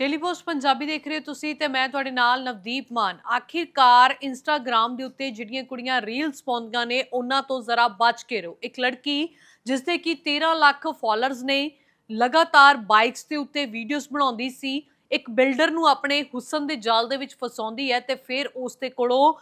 Daily post Punjabi ਦੇਖ ਰਹੇ ਹੋ ਤੁਸੀਂ ਤੇ ਮੈਂ ਤੁਹਾਡੇ ਨਾਲ ਨਵਦੀਪ ਮਾਨ। ਆਖਿਰਕਾਰ ਇੰਸਟਾਗ੍ਰam ਦੇ ਉੱਤੇ ਜਿਹੜੀਆਂ ਕੁੜੀਆਂ ਰੀਲਸ ਪਾਉਂਦੀਆਂ ਨੇ, ਉਹਨਾਂ ਤੋਂ ਜ਼ਰਾ ਬਚ ਕੇ ਰਹੋ। ਇੱਕ ਲੜਕੀ ਜਿਸ ਦੇ ਕੀ 13 ਲੱਖ ਫਾਲੋਅਰਸ ਨੇ, ਲਗਾਤਾਰ ਬਾਈਕਸ ਦੇ ਉੱਤੇ ਵੀਡੀਓਜ਼ ਬਣਾਉਂਦੀ ਸੀ, ਇੱਕ ਬਿਲਡਰ ਨੂੰ ਆਪਣੇ ਹੁਸਨ ਦੇ ਜਾਲ ਦੇ ਵਿੱਚ ਫਸਾਉਂਦੀ ਹੈ ਤੇ ਫਿਰ ਉਸ ਦੇ ਕੋਲੋਂ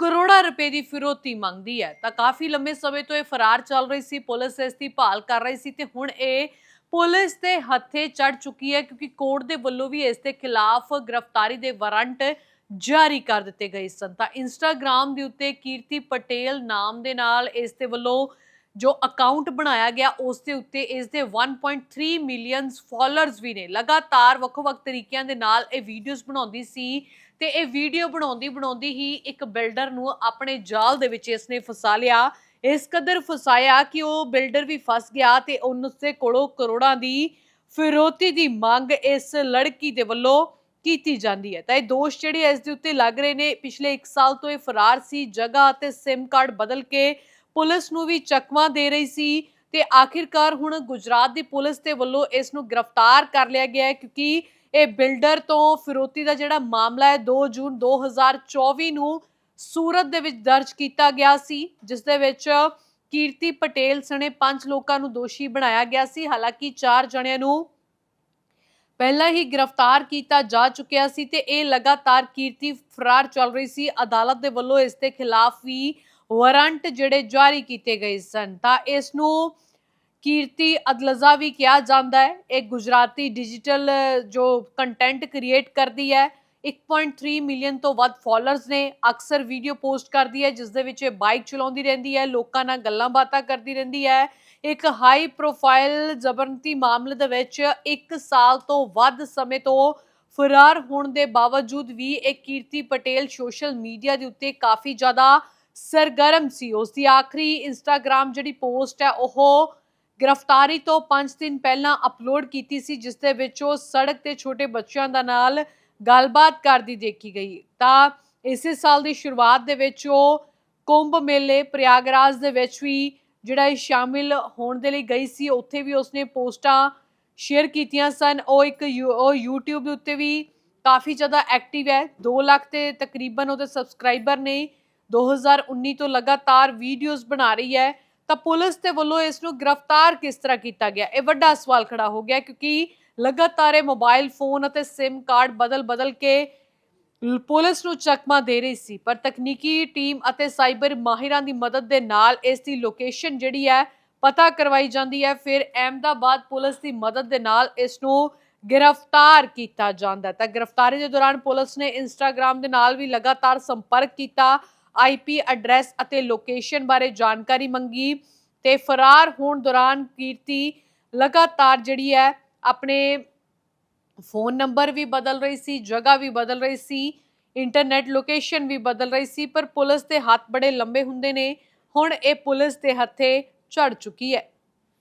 ਕਰੋੜਾਂ ਰੁਪਏ ਦੀ ਫਿਰੋਤੀ ਮੰਗਦੀ ਹੈ। ਤਾਂ ਕਾਫੀ ਲੰਬੇ ਸਮੇਂ ਤੋਂ ਇਹ ਫਰਾਰ ਚੱਲ ਰਹੀ ਸੀ, ਪੁਲਿਸ ਇਸ ਦੀ ਭਾਲ ਕਰ ਰਹੀ ਸੀ ਤੇ ਹੁਣ ਇਹ ਪੁਲਿਸ ਦੇ ਹੱਥੇ ਚੜ ਚੁੱਕੀ ਹੈ ਕਿਉਂਕਿ ਕੋਰਟ ਦੇ ਵੱਲੋਂ ਵੀ ਇਸ ਦੇ ਖਿਲਾਫ ਗ੍ਰਿਫਤਾਰੀ ਦੇ ਵਾਰੰਟ ਜਾਰੀ ਕਰ ਦਿੱਤੇ ਗਏ ਸਨ। ਤਾਂ ਇੰਸਟਾਗ੍ਰam ਦੇ ਉੱਤੇ ਕੀਰਤੀ ਪਟੇਲ ਨਾਮ ਦੇ ਨਾਲ ਇਸ ਦੇ ਵੱਲੋਂ ਜੋ ਅਕਾਊਂਟ ਬਣਾਇਆ ਗਿਆ, ਉਸ ਦੇ ਉੱਤੇ ਇਸ ਦੇ 1.3 ਮਿਲੀਅਨ ਫਾਲੋਅਰਸ ਵੀ ਨੇ। ਲਗਾਤਾਰ ਵੱਖ-ਵੱਖ ਤਰੀਕਿਆਂ ਦੇ ਨਾਲ ਇਹ ਵੀਡੀਓਜ਼ ਬਣਾਉਂਦੀ ਸੀ ਤੇ ਇਹ ਵੀਡੀਓ ਬਣਾਉਂਦੀ ਬਣਾਉਂਦੀ ਹੀ ਇੱਕ ਬਿਲਡਰ ਨੂੰ ਆਪਣੇ ਜਾਲ ਦੇ ਵਿੱਚ ਇਸਨੇ ਫਸਾ ਲਿਆ। ਇਸ ਕਦਰ ਫਸਾਇਆ ਕਿ ਉਹ ਬਿਲਡਰ ਵੀ ਫਸ ਗਿਆ ਤੇ ਉਸ ਕੋਲੋਂ ਕਰੋੜਾਂ ਦੀ ਫਿਰੌਤੀ ਦੀ ਮੰਗ ਇਸ ਲੜਕੀ ਦੇ ਵੱਲੋਂ ਕੀਤੀ ਜਾਂਦੀ ਹੈ। ਤਾਂ ਇਹ ਦੋਸ਼ ਜਿਹੜੇ ਇਸ ਦੇ ਉੱਤੇ ਲੱਗ ਰਹੇ ਨੇ, ਪਿਛਲੇ 1 ਸਾਲ ਤੋਂ ਇਹ ਫਰਾਰ ਸੀ, ਜਗ੍ਹਾ ਅਤੇ ਸਿਮ ਕਾਰਡ ਬਦਲ ਕੇ ਪੁਲਿਸ ਨੂੰ ਵੀ ਚਕਮਾ ਦੇ ਰਹੀ ਸੀ ਤੇ ਆਖਿਰਕਾਰ ਹੁਣ ਗੁਜਰਾਤ ਦੀ ਪੁਲਿਸ ਦੇ ਵੱਲੋਂ ਇਸ ਨੂੰ ਗ੍ਰਿਫਤਾਰ ਕਰ ਲਿਆ ਗਿਆ ਹੈ ਕਿਉਂਕਿ ਇਹ ਬਿਲਡਰ ਤੋਂ ਫਿਰੋਤੀ ਦਾ ਜਿਹੜਾ ਮਾਮਲਾ ਹੈ 2 ਜੂਨ 2024 ਨੂੰ ਸੂਰਤ ਦੇ ਵਿੱਚ ਦਰਜ ਕੀਤਾ ਗਿਆ ਸੀ, ਜਿਸ ਦੇ ਵਿੱਚ ਕੀਰਤੀ ਪਟੇਲ ਸਣੇ ਪੰਜ ਲੋਕਾਂ ਨੂੰ ਦੋਸ਼ੀ ਬਣਾਇਆ ਗਿਆ ਸੀ। ਹਾਲਾਂਕਿ ਚਾਰ ਜਣਿਆਂ ਨੂੰ ਪਹਿਲਾਂ ਹੀ ਗ੍ਰਿਫਤਾਰ ਕੀਤਾ ਜਾ ਚੁੱਕਿਆ ਸੀ ਤੇ ਇਹ ਲਗਾਤਾਰ ਕੀਰਤੀ ਫਰਾਰ ਚੱਲ ਰਹੀ ਸੀ। ਅਦਾਲਤ ਦੇ ਵੱਲੋਂ ਇਸ ਦੇ ਖਿਲਾਫ ਵੀ ਵਾਰੰਟ ਜਿਹੜੇ ਜਾਰੀ ਕੀਤੇ ਗਏ ਸਨ, ਤਾਂ ਇਸ ਨੂੰ ਕੀਰਤੀ ਅਦਲਜ਼ਾ ਵੀ ਕਿਹਾ ਜਾਂਦਾ ਹੈ। ਇਹ ਗੁਜਰਾਤੀ ਡਿਜੀਟਲ ਜੋ ਕੰਟੈਂਟ ਕ੍ਰੀਏਟ ਕਰਦੀ ਹੈ। 1.3 ਮਿਲੀਅਨ ਤੋਂ ਵੱਧ ਫਾਲੋਅਰਸ ਨੇ ਅਕਸਰ ਵੀਡੀਓ ਪੋਸਟ ਕਰਦੀ ਹੈ ਜਿਸ ਦੇ ਵਿੱਚ ਇਹ ਬਾਈਕ ਚਲਾਉਂਦੀ ਰਹਿੰਦੀ ਹੈ, ਲੋਕਾਂ ਨਾਲ ਗੱਲਾਂ ਬਾਤਾਂ ਕਰਦੀ ਰਹਿੰਦੀ ਹੈ। ਇੱਕ ਹਾਈ ਪ੍ਰੋਫਾਈਲ ਜ਼ਬਰਦਸਤੀ ਮਾਮਲੇ ਦੇ ਵਿੱਚ 1 ਸਾਲ ਤੋਂ ਵੱਧ ਸਮੇਂ ਤੋਂ ਫਰਾਰ ਹੋਣ ਦੇ ਬਾਵਜੂਦ ਵੀ ਇਹ ਕੀਰਤੀ ਪਟੇਲ ਸੋਸ਼ਲ ਮੀਡੀਆ ਦੇ ਉੱਤੇ ਕਾਫੀ ਜ਼ਿਆਦਾ ਸਰਗਰਮ ਸੀ। ਉਸ ਦੀ ਆਖਰੀ ਇੰਸਟਾਗ੍ਰam ਜਿਹੜੀ ਪੋਸਟ ਹੈ, ਉਹ ਗ੍ਰਿਫਤਾਰੀ ਤੋਂ 5 ਦਿਨ ਪਹਿਲਾਂ ਅਪਲੋਡ ਕੀਤੀ ਸੀ ਜਿਸ ਦੇ ਵਿੱਚ ਉਹ ਸੜਕ ਤੇ ਛੋਟੇ ਬੱਚਿਆਂ ਦਾ ਨਾਲ ਗੱਲਬਾਤ ਕਰਦੀ ਦੇਖੀ ਗਈ। ਤਾਂ ਇਸੇ ਸਾਲ ਦੀ ਸ਼ੁਰੂਆਤ ਦੇ ਵਿੱਚ ਉਹ ਕੁੰਭ ਮੇਲੇ ਪ੍ਰਯਾਗਰਾਜ ਦੇ ਵਿੱਚ ਵੀ ਜਿਹੜਾ ਇਹ ਸ਼ਾਮਿਲ ਹੋਣ ਦੇ ਲਈ ਗਈ ਸੀ, ਉੱਥੇ ਵੀ ਉਸਨੇ ਪੋਸਟਾਂ ਸ਼ੇਅਰ ਕੀਤੀਆਂ ਸਨ। ਉਹ ਇੱਕ ਯੂ- ਉਹ YouTube ਦੇ ਉੱਤੇ ਵੀ ਕਾਫੀ ਜ਼ਿਆਦਾ ਐਕਟਿਵ ਹੈ। 2 ਲੱਖ ਤੇ ਤਕਰੀਬਨ ਉਹਦੇ ਸਬਸਕ੍ਰਾਈਬਰ ਨੇ 2019 ਤੋਂ ਲਗਾਤਾਰ ਵੀਡੀਓਜ਼ ਬਣਾ ਰਹੀ ਹੈ। ਤਾਂ ਪੁਲਿਸ ਦੇ ਵੱਲੋਂ ਇਸ ਨੂੰ ਗ੍ਰਿਫਤਾਰ ਕਿਸ ਤਰ੍ਹਾਂ ਕੀਤਾ ਗਿਆ? ਇਹ ਵੱਡਾ ਸਵਾਲ ਖੜਾ ਹੋ ਗਿਆ ਕਿਉਂਕਿ ਲਗਾਤਾਰ ਇਹ ਮੋਬਾਈਲ ਫੋਨ ਅਤੇ SIM ਕਾਰਡ ਬਦਲ-ਬਦਲ ਕੇ ਪੁਲਿਸ ਨੂੰ ਚਕਮਾ ਦੇ ਰਹੀ ਸੀ, ਪਰ ਤਕਨੀਕੀ ਟੀਮ ਅਤੇ ਸਾਈਬਰ ਮਾਹਿਰਾਂ ਦੀ ਮਦਦ ਦੇ ਨਾਲ ਇਸ ਦੀ ਲੋਕੇਸ਼ਨ ਜਿਹੜੀ ਹੈ ਪਤਾ ਕਰਵਾਈ ਜਾਂਦੀ ਹੈ। ਫਿਰ ਅਹਿਮਦਾਬਾਦ ਪੁਲਿਸ ਦੀ ਮਦਦ ਦੇ ਨਾਲ ਇਸ ਨੂੰ ਗ੍ਰਿਫਤਾਰ ਕੀਤਾ ਜਾਂਦਾ ਤਾਂ ਗ੍ਰਿਫਤਾਰੀ ਦੇ ਦੌਰਾਨ ਪੁਲਿਸ ਨੇ ਇੰਸਟਾਗ੍ਰam ਦੇ ਨਾਲ ਵੀ ਲਗਾਤਾਰ ਸੰਪਰਕ ਕੀਤਾ ਆਈਪੀ ਐਡਰੈਸ ਅਤੇ ਲੋਕੇਸ਼ਨ ਬਾਰੇ ਜਾਣਕਾਰੀ ਮੰਗੀ ਤੇ ਫਰਾਰ ਹੋਣ ਦੌਰਾਨ ਕੀਰਤੀ ਲਗਾਤਾਰ ਜਿਹੜੀ ਹੈ ਆਪਣੇ ਫੋਨ ਨੰਬਰ ਵੀ ਬਦਲ ਰਹੀ ਸੀ, ਜਗ੍ਹਾ ਵੀ ਬਦਲ ਰਹੀ ਸੀ ਇੰਟਰਨੈਟ ਲੋਕੇਸ਼ਨ ਵੀ ਬਦਲ ਰਹੀ ਸੀ, ਪਰ ਪੁਲਿਸ ਦੇ ਹੱਥ ਬੜੇ ਲੰਬੇ ਹੁੰਦੇ ਨੇ, ਹੁਣ ਇਹ ਪੁਲਿਸ ਦੇ ਹੱਥੇ ਚੜ ਚੁੱਕੀ ਹੈ।